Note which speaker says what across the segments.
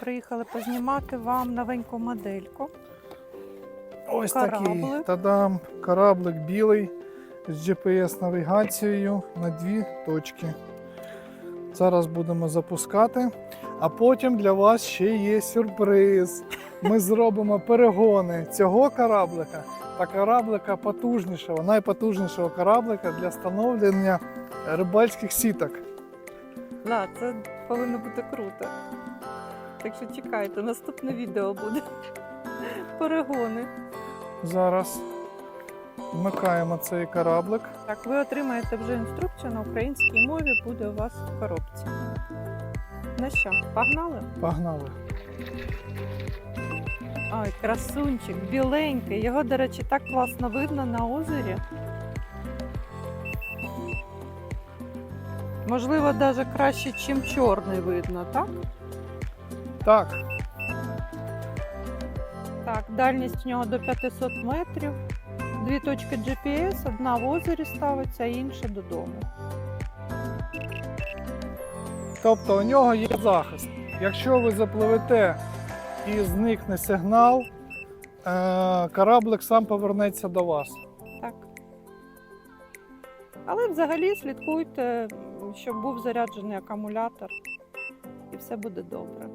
Speaker 1: приїхали познімати вам новеньку модельку.
Speaker 2: Ось
Speaker 1: Кораблик.
Speaker 2: такий тадам, кораблик білий з GPS-навігацією на дві точки. Зараз будемо запускати. А потім для вас ще є сюрприз. Ми зробимо перегони цього кораблика та кораблика потужнішого, найпотужнішого кораблика для встановлення рибальських сіток.
Speaker 1: Да, це повинно бути круто. Так що чекайте, наступне відео буде. Перегони.
Speaker 2: Зараз вмикаємо цей кораблик.
Speaker 1: Так, ви отримаєте вже інструкцію на українській мові, буде у вас в коробці. Ну що, погнали?
Speaker 2: Погнали.
Speaker 1: Ой, красунчик, біленький. Його, до речі, так класно видно на озері. Можливо, навіть краще, ніж чорний видно, так?
Speaker 2: Так,
Speaker 1: Так, дальність у нього до 500 метрів. Дві точки GPS, одна в озері ставиться, а інша додому.
Speaker 2: Тобто у нього є захист. Якщо ви запливете і зникне сигнал, е, кораблик сам повернеться до вас.
Speaker 1: Так. Але взагалі слідкуйте, щоб був заряджений акумулятор, і все буде добре.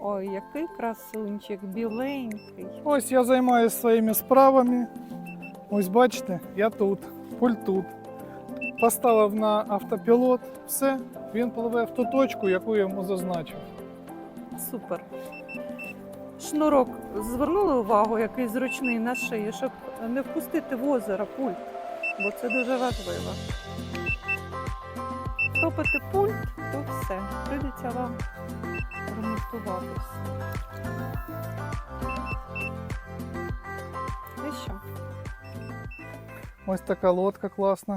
Speaker 1: Ой, який красунчик, біленький.
Speaker 2: Ось я займаюся своїми справами. Ось бачите, я тут, пульт тут. Поставив на автопілот, все, він пливе в ту точку, яку я йому зазначив.
Speaker 1: Супер. Шнурок звернули увагу, який зручний на шиї, щоб не впустити в озеро пульт, бо це дуже важливо. Втопити пульт, то все. Прийдеться вам ремонтуватися. І що?
Speaker 2: Ось така лодка класна.